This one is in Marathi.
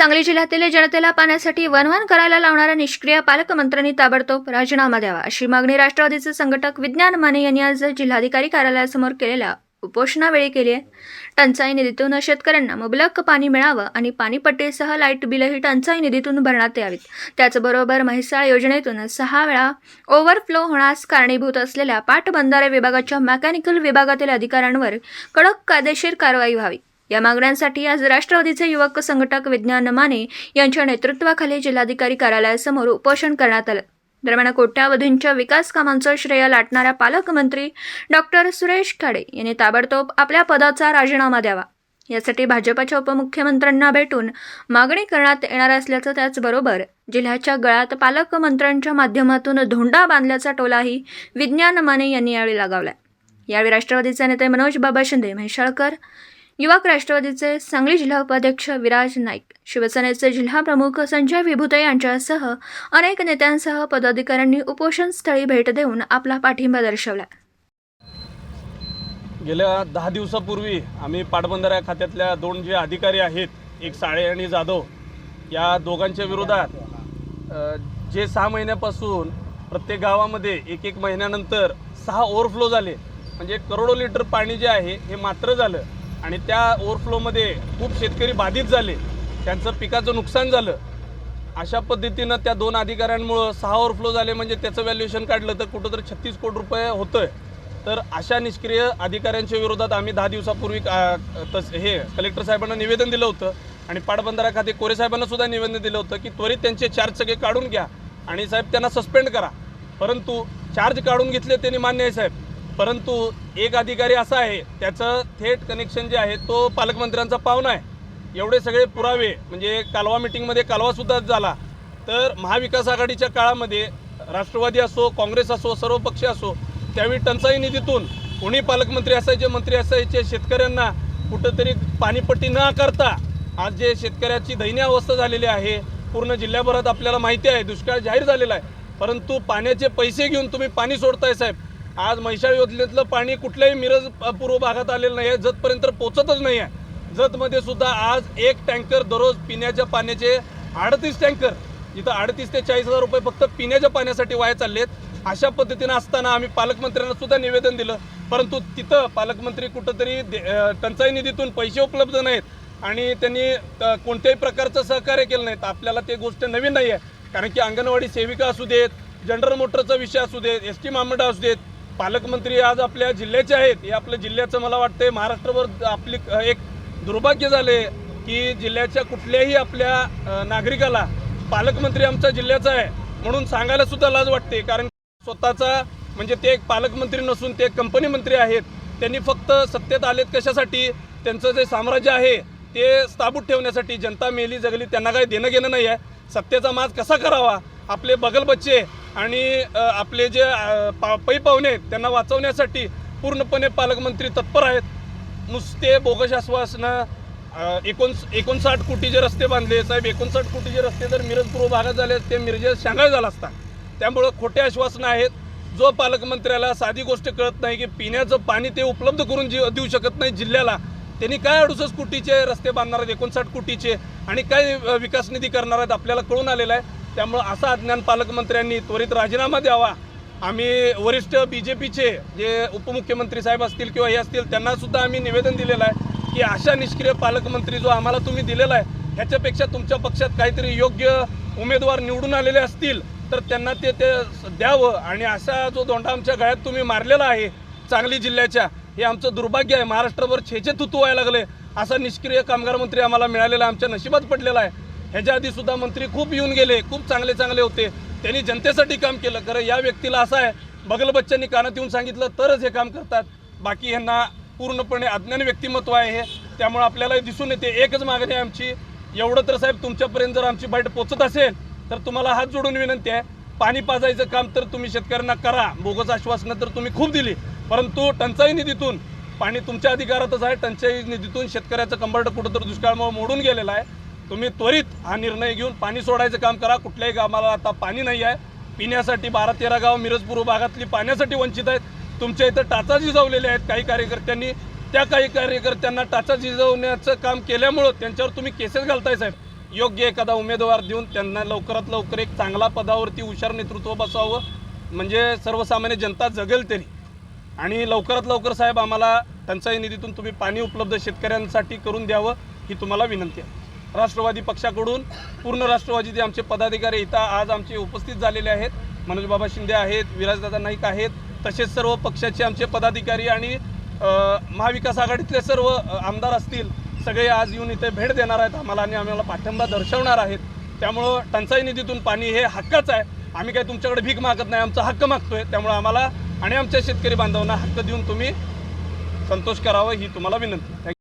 सांगली जिल्ह्यातील जनतेला पाण्यासाठी वनवन करायला लावणाऱ्या निष्क्रिय पालकमंत्र्यांनी ताबडतोब राजीनामा द्यावा अशी मागणी राष्ट्रवादीचे संघटक विज्ञान माने यांनी आज जिल्हाधिकारी कार्यालयासमोर केलेल्या उपोषणावेळी केली आहे. टंचाई निधीतून शेतकऱ्यांना मुबलक पाणी मिळावं आणि पाणीपट्टीसह लाइट बिलही टंचाई निधीतून भरण्यात यावीत. त्याचबरोबर म्हैसाळ योजनेतून सहा वेळा ओव्हरफ्लो होण्यास कारणीभूत असलेल्या पाटबंधारे विभागाच्या मेकॅनिकल विभागातील अधिकाऱ्यांवर कडक कायदेशीर कारवाई व्हावी. या मागण्यांसाठी आज राष्ट्रवादीचे युवक संघटक विज्ञान माने यांच्या नेतृत्वाखाली जिल्हाधिकारी कार्यालयासमोर उपोषण करण्यात आलं. दरम्यान कोट्यावधींच्या विकास कामांचं श्रेय लाटणाऱ्या पालकमंत्री डॉक्टर सुरेश खाडे यांनी ताबडतोब आपल्या पदाचा राजीनामा द्यावा. यासाठी भाजपाच्या उपमुख्यमंत्र्यांना भेटून मागणी करण्यात येणार असल्याचं त्याचबरोबर जिल्ह्याच्या गळ्यात पालकमंत्र्यांच्या माध्यमातून धोंडा बांधल्याचा टोलाही विज्ञान माने यांनी यावेळी लगावला. यावेळी राष्ट्रवादीचे नेते मनोज बाबा शिंदे म्हैसाळकर युवक राष्ट्रवादीचे सांगली जिल्हा उपाध्यक्ष विराज नाईक शिवसेनेचे जिल्हा प्रमुख संजय विभुते यांच्यासह अनेक नेत्यांसह पदाधिकाऱ्यांनी उपोषणस्थळी भेट देऊन आपला पाठिंबा दर्शवला. गेल्या दहा दिवसापूर्वी आम्ही पाटबंधारा खात्यातल्या दोन जे अधिकारी आहेत एक साळे आणि जाधव या दोघांच्या विरोधात जे सहा महिन्यापासून प्रत्येक गावामध्ये एक एक महिन्यानंतर सहा ओव्हरफ्लो झाले. म्हणजे करोडो लिटर पाणी जे आहे हे मात्र झालं. आणि त्या ओव्हरफ्लोमध्ये खूप शेतकरी बाधित झाले. त्यांचं पिकाचं नुकसान झालं. अशा पद्धतीनं त्या दोन अधिकाऱ्यांमुळं सहा ओव्हरफ्लो झाले म्हणजे त्याचं व्हॅल्युएशन काढलं तर कुठंतरी छत्तीस कोटी रुपये होतंय. तर अशा निष्क्रिय अधिकाऱ्यांच्या विरोधात आम्ही दहा दिवसापूर्वी तस हे कलेक्टर साहेबांना निवेदन दिलं होतं. आणि पाटबंधारा खाते कोरे साहेबांना सुद्धा निवेदन दिलं होतं की त्वरित त्यांचे चार्ज सगळे काढून घ्या आणि साहेब त्यांना सस्पेंड करा. परंतु चार्ज काढून घेतले त्यांनी मान्य आहे साहेब. परंतु एक अधिकारी असा आहे त्याचं थेट कनेक्शन जे आहे तो पालकमंत्र्यांचा पाहुणा आहे. एवढे सगळे पुरावे म्हणजे कालवा मिटिंगमध्ये कालवासुद्धा झाला. तर महाविकास आघाडीच्या काळामध्ये राष्ट्रवादी असो काँग्रेस असो सर्व पक्ष असो त्यावेळी टंचाई निधीतून कोणी पालकमंत्री असायचे मंत्री असायचे शेतकऱ्यांना कुठंतरी पाणीपट्टी न आकारता आज जे शेतकऱ्याची दयनीय अवस्था झालेली आहे पूर्ण जिल्ह्याभरात आपल्याला माहिती आहे दुष्काळ जाहीर झालेला आहे. परंतु पाण्याचे पैसे घेऊन तुम्ही पाणी सोडताय साहेब. आज महिषा योजनेतलं पाणी कुठल्याही मिरज पूर्व भागात आलेलं नाही आहे. जतपर्यंत पोचतच नाही आहे. जतमध्ये सुद्धा आज एक टँकर दररोज पिण्याच्या पाण्याचे अडतीस टँकर जिथं अडतीस ते चाळीस हजार रुपये फक्त पिण्याच्या पाण्यासाठी वाया चाललेत. अशा पद्धतीनं असताना आम्ही पालकमंत्र्यांना सुद्धा निवेदन दिलं. परंतु तिथं पालकमंत्री कुठंतरी दे- टंचाई निधीतून पैसे उपलब्ध नाहीत आणि त्यांनी कोणत्याही प्रकारचं सहकार्य केलं नाही तर आपल्याला ते गोष्ट नवीन नाही आहे कारण की अंगणवाडी सेविका असू देत जनरल मोटरचा विषय असू देत एस टी महामंडळ असू देत पालकमंत्री आज आपल्या जिल्ह्याचे आहेत. हे आपल्या जिल्ह्याचं मला वाटतंय महाराष्ट्रभर आपली एक दुर्भाग्य झाले की जिल्ह्याच्या कुठल्याही आपल्या नागरिकाला पालकमंत्री आमच्या जिल्ह्याचा आहे म्हणून सांगायला सुद्धा लाज वाटते. कारण स्वतःचा म्हणजे ते एक पालकमंत्री नसून ते एक कंपनी मंत्री आहेत. त्यांनी फक्त सत्तेत आलेत कशासाठी? त्यांचं जे साम्राज्य आहे ते स्थाबूत ठेवण्यासाठी. जनता मेली जगली त्यांना काही देणं घेणं नाही आहे सत्तेचा माज कसा करावा? आपले बगल बच्चे आणि आपले जे पा पै पाहुणे आहेत त्यांना वाचवण्यासाठी पूर्णपणे पालकमंत्री तत्पर आहेत. नुसते बोगस आश्वासनं एकोण एकोणसाठ कोटीचे रस्ते बांधले साहेब एकोणसाठ कोटीचे रस्ते जर मिरज पूर्व भागात झाले ते मिरजेत शांघाय झाला असता त्यामुळं खोटे आश्वासनं आहेत. जो पालकमंत्र्याला साधी गोष्ट कळत नाही की पिण्याचं पाणी ते उपलब्ध करून जी देऊ शकत नाही जिल्ह्याला त्यांनी काय अडुसष्ट कोटीचे रस्ते बांधणार आहेत एकोणसाठ कोटीचे? आणि काय विकास निधी करणार आहेत आपल्याला कळून आलेलं आहे. त्यामुळं असा अज्ञान पालकमंत्र्यांनी त्वरित राजीनामा द्यावा. आम्ही वरिष्ठ बी जे पीचे जे उपमुख्यमंत्री साहेब असतील किंवा हे असतील त्यांनासुद्धा आम्ही निवेदन दिलेलं आहे की अशा निष्क्रिय पालकमंत्री जो आम्हाला तुम्ही दिलेला आहे ह्याच्यापेक्षा तुमच्या पक्षात काहीतरी योग्य उमेदवार निवडून आलेले असतील तर त्यांना ते ते द्यावं. आणि असा जो दोंडा आमच्या गळ्यात तुम्ही मारलेला आहे सांगली जिल्ह्याच्या हे आमचं दुर्भाग्य आहे. महाराष्ट्रभर छेचे तुतू व्हायला लागले. असा निष्क्रिय कामगार मंत्री आम्हाला मिळालेला आमच्या नशिबात पडलेला आहे. ह्याच्या आधी सुद्धा मंत्री खूप येऊन गेले खूप चांगले चांगले होते. त्यांनी जनतेसाठी काम केलं. खरं या व्यक्तीला असं आहे बगल बच्चांनी कानात येऊन सांगितलं तरच हे काम करतात. बाकी ह्यांना पूर्णपणे अज्ञान व्यक्तिमत्व आहे हे. त्यामुळे आपल्याला दिसून येते. एकच मागणी आहे आमची. एवढं तर साहेब तुमच्यापर्यंत जर आमची बाईट पोचत असेल तर तुम्हाला हात जोडून विनंती आहे. पाणी पाजायचं काम तर तुम्ही शेतकऱ्यांना करा. बोगस आश्वासनं तर तुम्ही खूप दिली. परंतु टंचाई निधीतून पाणी तुमच्या अधिकारातच आहे. टंचाई निधीतून शेतकऱ्याचं कंबरट कुठंतरी दुष्काळामुळे मोडून गेलेलं आहे. तुम्ही त्वरित हा निर्णय घेऊन पाणी सोडायचं काम करा. कुठल्याही गावाला आता पाणी नाही आहे. पिण्यासाठी बारा तेरा गाव मिरजपूर्व भागातली पाण्यासाठी वंचित आहेत. तुमच्या इथं टाचा झिजवलेले आहेत काही कार्यकर्त्यांनी. त्या काही कार्यकर्त्यांना टाचा झिजवण्याचं काम केल्यामुळं त्यांच्यावर तुम्ही केसेस घालताय साहेब. योग्य एखादा उमेदवार देऊन त्यांना लवकरात लवकर एक चांगला पदावरती हुशार नेतृत्व बसावं. म्हणजे सर्वसामान्य जनता जगेल तरी. आणि लवकरात लवकर साहेब आम्हाला टंचाई निधीतून तुम्ही पाणी उपलब्ध शेतकऱ्यांसाठी करून द्यावं ही तुम्हाला विनंती आहे. राष्ट्रवादी पक्षाकडून पूर्ण राष्ट्रवादीचे आमचे पदाधिकारी इथं आज आमचे उपस्थित झालेले आहेत. मनोज बाबा शिंदे आहेत विराजदादा नाईक आहेत. तसेच सर्व पक्षाचे आमचे पदाधिकारी आणि महाविकास आघाडीतले सर्व आमदार असतील सगळे आज येऊन इथे भेट देणार आहेत. आम्हाला आणि आम्हाला पाठिंबा दर्शवणार आहेत. त्यामुळं टंचाई निधीतून पाणी हे हक्काचं आहे. आम्ही काही तुमच्याकडे भीक मागत नाही आमचा हक्क मागतोय. त्यामुळे आम्हाला आणि आमच्या शेतकरी बांधवांना हक्क देऊन तुम्ही संतोष करावा ही तुम्हाला विनंती. थँक्यू.